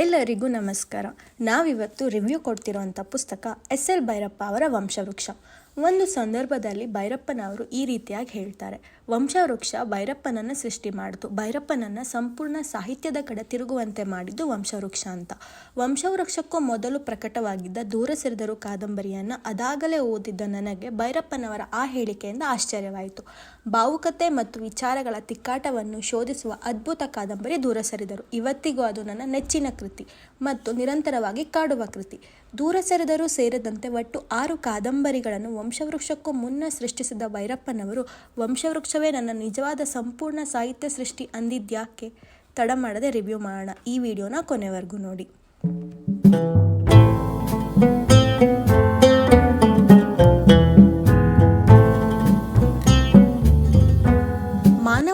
ಎಲ್ಲರಿಗೂ ನಮಸ್ಕಾರ. ನಾವಿವತ್ತು ರಿವ್ಯೂ ಕೊಡ್ತಿರುವಂಥ ಪುಸ್ತಕ ಎಸ್ ಎಲ್ ಭೈರಪ್ಪ ಅವರ ವಂಶವೃಕ್ಷ. ಒಂದು ಸಂದರ್ಭದಲ್ಲಿ ಭೈರಪ್ಪನವರು ಈ ರೀತಿಯಾಗಿ ಹೇಳ್ತಾರೆ. ವಂಶವೃಕ್ಷ ಭೈರಪ್ಪನನ್ನು ಸೃಷ್ಟಿ ಮಾಡಿತು. ಭೈರಪ್ಪನನ್ನು ಸಂಪೂರ್ಣ ಸಾಹಿತ್ಯದ ಕಡೆ ತಿರುಗುವಂತೆ ಮಾಡಿದ್ದು ವಂಶವೃಕ್ಷ ಅಂತ. ವಂಶವೃಕ್ಷಕ್ಕೂ ಮೊದಲು ಪ್ರಕಟವಾಗಿದ್ದ ದೂರ ಸೆರೆದರು ಕಾದಂಬರಿಯನ್ನು ಅದಾಗಲೇ ಓದಿದ್ದ ನನಗೆ ಭೈರಪ್ಪನವರ ಆ ಹೇಳಿಕೆಯಿಂದ ಆಶ್ಚರ್ಯವಾಯಿತು. ಭಾವುಕತೆ ಮತ್ತು ವಿಚಾರಗಳ ತಿಕ್ಕಾಟವನ್ನು ಶೋಧಿಸುವ ಅದ್ಭುತ ಕಾದಂಬರಿ ದೂರ ಸರಿದರು. ಇವತ್ತಿಗೂ ಅದು ನನ್ನ ನೆಚ್ಚಿನ ಕೃತಿ ಮತ್ತು ನಿರಂತರವಾಗಿ ಕಾಡುವ ಕೃತಿ. ದೂರ ಸೇರಿದಂತೆ ಒಟ್ಟು ಆರು ಕಾದಂಬರಿಗಳನ್ನು ವಂಶವೃಕ್ಷಕ್ಕೂ ಮುನ್ನ ಸೃಷ್ಟಿಸಿದ ಭೈರಪ್ಪನವರು, ವಂಶವೃಕ್ಷವೇ ನನ್ನ ನಿಜವಾದ ಸಂಪೂರ್ಣ ಸಾಹಿತ್ಯ ಸೃಷ್ಟಿ ಅಂದಿದ್ಯಾಕೆ? ತಡ ಮಾಡದೆ ರಿವ್ಯೂ ಮಾಡೋಣ. ಈ ವಿಡಿಯೋನ ಕೊನೆವರೆಗೂ ನೋಡಿ.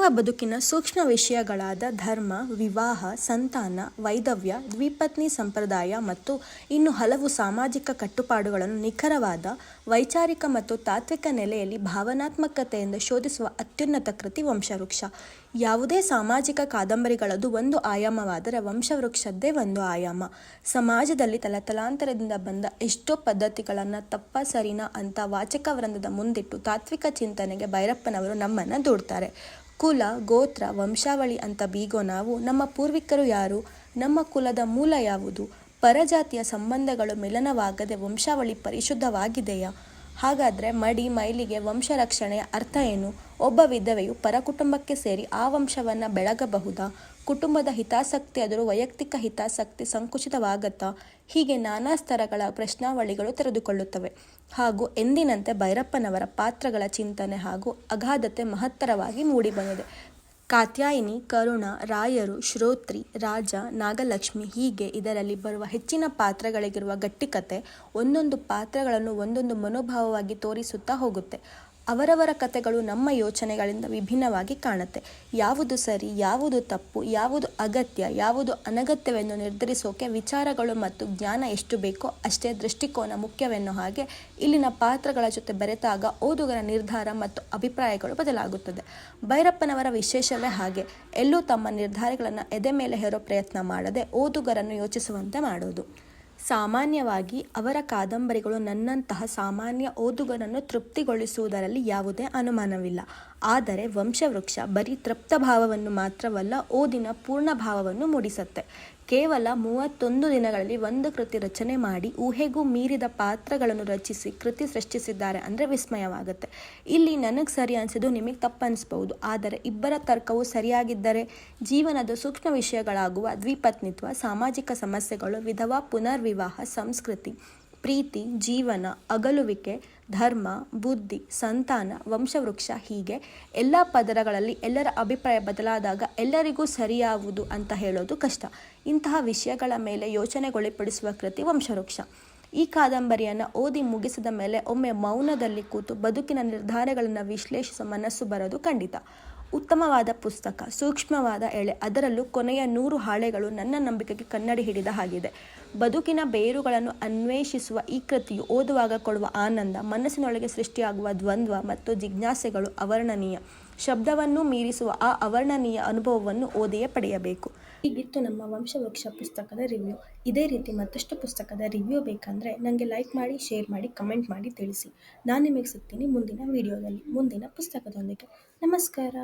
ಮಾನವ ಬದುಕಿನ ಸೂಕ್ಷ್ಮ ವಿಷಯಗಳಾದ ಧರ್ಮ, ವಿವಾಹ, ಸಂತಾನ ವೈದವ್ಯ ದ್ವಿಪತ್ನಿ ಸಂಪ್ರದಾಯ ಮತ್ತು ಇನ್ನು ಹಲವು ಸಾಮಾಜಿಕ ಕಟ್ಟುಪಾಡುಗಳನ್ನು ನಿಖರವಾದ, ವೈಚಾರಿಕ ಮತ್ತು ತಾತ್ವಿಕ ನೆಲೆಯಲ್ಲಿ ಭಾವನಾತ್ಮಕತೆಯಿಂದ ಶೋಧಿಸುವ ಅತ್ಯುನ್ನತ ಕೃತಿ ವಂಶವೃಕ್ಷ. ಯಾವುದೇ ಸಾಮಾಜಿಕ ಕಾದಂಬರಿಗಳದು ಒಂದು ಆಯಾಮವಾದರೆ ವಂಶವೃಕ್ಷದ್ದೇ ಒಂದು ಆಯಾಮ. ಸಮಾಜದಲ್ಲಿ ತಲತಲಾಂತರದಿಂದ ಬಂದ ಎಷ್ಟೋ ಪದ್ಧತಿಗಳನ್ನು ತಪ್ಪ, ಸರಿನಾ ಅಂತ ವಾಚಕ ವೃಂದದ ಮುಂದಿಟ್ಟು ತಾತ್ವಿಕ ಚಿಂತನೆಗೆ ಭೈರಪ್ಪನವರು ನಮ್ಮನ್ನು ದೂಡ್ತಾರೆ. ಕುಲ, ಗೋತ್ರ, ವಂಶಾವಳಿ ಅಂತ ಬೀಗೋ ನಾವು, ನಮ್ಮ ಪೂರ್ವಿಕರು ಯಾರು? ನಮ್ಮ ಕುಲದ ಮೂಲ ಯಾವುದು? ಪರಜಾತಿಯ ಸಂಬಂಧಗಳು ಮಿಲನವಾಗದೆ ವಂಶಾವಳಿ ಪರಿಶುದ್ಧವಾಗಿದೆಯಾ? ಹಾಗಾದರೆ ಮಡಿ, ಮೈಲಿಗೆ ವಂಶ ರಕ್ಷಣೆಯ ಅರ್ಥ ಏನು? ಒಬ್ಬ ವಿಧವೆಯು ಪರಕುಟುಂಬಕ್ಕೆ ಸೇರಿ ಆ ವಂಶವನ್ನು ಬೆಳಗಬಹುದಾ? ಕುಟುಂಬದ ಹಿತಾಸಕ್ತಿ ಅದರೂ ವೈಯಕ್ತಿಕ ಹಿತಾಸಕ್ತಿ ಸಂಕುಚಿತವಾಗತ್ತಾ? ಹೀಗೆ ನಾನಾ ಸ್ತರಗಳ ಪ್ರಶ್ನಾವಳಿಗಳು ತೆರೆದುಕೊಳ್ಳುತ್ತವೆ. ಹಾಗೂ ಎಂದಿನಂತೆ ಭೈರಪ್ಪನವರ ಪಾತ್ರಗಳ ಚಿಂತನೆ ಹಾಗೂ ಅಗಾಧತೆ ಮಹತ್ತರವಾಗಿ ಮೂಡಿಬಂದಿದೆ. ಕಾತ್ಯಾಯಿನಿ, ಕರುಣ, ರಾಯರು, ಶ್ರೋತ್ರಿ, ರಾಜ, ನಾಗಲಕ್ಷ್ಮಿ ಹೀಗೆ ಇದರಲ್ಲಿ ಬರುವ ಹೆಚ್ಚಿನ ಪಾತ್ರಗಳಿಗಿರುವ ಗಟ್ಟಿಕತೆ ಒಂದೊಂದು ಪಾತ್ರಗಳನ್ನು ಒಂದೊಂದು ಮನೋಭಾವವಾಗಿ ತೋರಿಸುತ್ತಾ ಹೋಗುತ್ತೆ. ಅವರವರ ಕಥೆಗಳು ನಮ್ಮ ಯೋಚನೆಗಳಿಂದ ವಿಭಿನ್ನವಾಗಿ ಕಾಣುತ್ತೆ. ಯಾವುದು ಸರಿ, ಯಾವುದು ತಪ್ಪು, ಯಾವುದು ಅಗತ್ಯ, ಯಾವುದು ಅನಗತ್ಯವೆಂದು ನಿರ್ಧರಿಸೋಕೆ ವಿಚಾರಗಳು ಮತ್ತು ಜ್ಞಾನ ಎಷ್ಟು ಬೇಕೋ ಅಷ್ಟೇ ದೃಷ್ಟಿಕೋನ ಮುಖ್ಯವೆನ್ನೋ ಹಾಗೆ ಇಲ್ಲಿನ ಪಾತ್ರಗಳ ಜೊತೆ ಬೆರೆತಾಗ ಓದುಗರ ನಿರ್ಧಾರ ಮತ್ತು ಅಭಿಪ್ರಾಯಗಳು ಬದಲಾಗುತ್ತದೆ. ಭೈರಪ್ಪನವರ ವಿಶೇಷವೇ ಹಾಗೆ. ಎಲ್ಲೂ ತಮ್ಮ ನಿರ್ಧಾರಗಳನ್ನು ಎದೆ ಮೇಲೆ ಹೇರೋ ಪ್ರಯತ್ನ ಮಾಡದೆ ಓದುಗರನ್ನು ಯೋಚಿಸುವಂತೆ ಮಾಡೋದು. ಸಾಮಾನ್ಯವಾಗಿ ಅವರ ಕಾದಂಬರಿಗಳು ನನ್ನಂತಹ ಸಾಮಾನ್ಯ ಓದುಗರನ್ನು ತೃಪ್ತಿಗೊಳಿಸುವುದರಲ್ಲಿ ಯಾವುದೇ ಅನುಮಾನವಿಲ್ಲ. ಆದರೆ ವಂಶವೃಕ್ಷ ಬರೀ ತೃಪ್ತ ಭಾವವನ್ನು ಮಾತ್ರವಲ್ಲ, ಓದಿನ ಪೂರ್ಣ ಭಾವವನ್ನು ಮೂಡಿಸುತ್ತೆ. ಕೇವಲ ಮೂವತ್ತೊಂದು ದಿನಗಳಲ್ಲಿ ಒಂದು ಕೃತಿ ರಚನೆ ಮಾಡಿ, ಊಹೆಗೂ ಮೀರಿದ ಪಾತ್ರಗಳನ್ನು ರಚಿಸಿ, ಕೃತಿ ಸೃಷ್ಟಿಸಿದ್ದಾರೆ ಅಂದರೆ ವಿಸ್ಮಯವಾಗುತ್ತೆ. ಇಲ್ಲಿ ನನಗೆ ಸರಿ ಅನಿಸಿದ್ದು ನಿಮಗೆ ತಪ್ಪು ಅನಿಸ್ಬೋದು ಆದರೆ ಇಬ್ಬರ ತರ್ಕವು ಸರಿಯಾಗಿದ್ದರೆ ಜೀವನದ ಸೂಕ್ಷ್ಮ ವಿಷಯಗಳಾಗುವ ದ್ವಿಪತ್ನಿತ್ವ, ಸಾಮಾಜಿಕ ಸಮಸ್ಯೆಗಳು, ವಿಧವಾ ಪುನರ್ವಿವಾಹ, ಸಂಸ್ಕೃತಿ ಪ್ರೀತಿ, ಜೀವನ, ಅಗಲುವಿಕೆ, ಧರ್ಮ, ಬುದ್ಧಿ, ಸಂತಾನ, ವಂಶವೃಕ್ಷ ಹೀಗೆ ಎಲ್ಲ ಪದರಗಳಲ್ಲಿ ಎಲ್ಲರ ಅಭಿಪ್ರಾಯ ಬದಲಾದಾಗ ಎಲ್ಲರಿಗೂ ಸರಿಯಾವುದು ಅಂತ ಹೇಳೋದು ಕಷ್ಟ. ಇಂತಹ ವಿಷಯಗಳ ಮೇಲೆ ಯೋಚನೆಗೊಳಪಡಿಸುವ ಕೃತಿ ವಂಶವೃಕ್ಷ. ಈ ಕಾದಂಬರಿಯನ್ನು ಓದಿ ಮುಗಿಸಿದ ಮೇಲೆ ಒಮ್ಮೆ ಮೌನದಲ್ಲಿ ಕೂತು ಬದುಕಿನ ನಿರ್ಧಾರಗಳನ್ನು ವಿಶ್ಲೇಷಿಸುವ ಮನಸ್ಸು ಬರೋದು ಖಂಡಿತ. ಉತ್ತಮವಾದ ಪುಸ್ತಕ, ಸೂಕ್ಷ್ಮವಾದ ಎಳೆ, ಅದರಲ್ಲೂ ಕೊನೆಯ ನೂರು ಹಾಳೆಗಳು ನನ್ನ ನಂಬಿಕೆಗೆ ಕನ್ನಡಿ ಹಿಡಿದ ಹಾಗಿದೆ. ಬದುಕಿನ ಬೇರುಗಳನ್ನು ಅನ್ವೇಷಿಸುವ ಈ ಕೃತಿಯು ಓದುವಾಗ ಕೊಡುವ ಆನಂದ, ಮನಸ್ಸಿನೊಳಗೆ ಸೃಷ್ಟಿಯಾಗುವ ದ್ವಂದ್ವ ಮತ್ತು ಜಿಜ್ಞಾಸೆಗಳು ಅವರ್ಣನೀಯ. ಶಬ್ದವನ್ನು ಮೀರಿಸುವ ಆ ಅವರ್ಣನೀಯ ಅನುಭವವನ್ನು ಓದಿಯೇ ಪಡೆಯಬೇಕು. ಹೀಗಿತ್ತು ನಮ್ಮ ವಂಶವೃಕ್ಷ ಪುಸ್ತಕದ ರಿವ್ಯೂ ಇದೇ ರೀತಿ ಮತ್ತಷ್ಟು ಪುಸ್ತಕದ ರಿವ್ಯೂ ಬೇಕಂದರೆ ನನಗೆ ಲೈಕ್ ಮಾಡಿ ಶೇರ್ ಮಾಡಿ ಕಮೆಂಟ್ ಮಾಡಿ ತಿಳಿಸಿ. ನಾನು ನಿಮಗೆ ಸಿಗ್ತೀನಿ ಮುಂದಿನ ವಿಡಿಯೋದಲ್ಲಿ ಮುಂದಿನ ಪುಸ್ತಕದೊಂದಿಗೆ. ನಮಸ್ಕಾರ.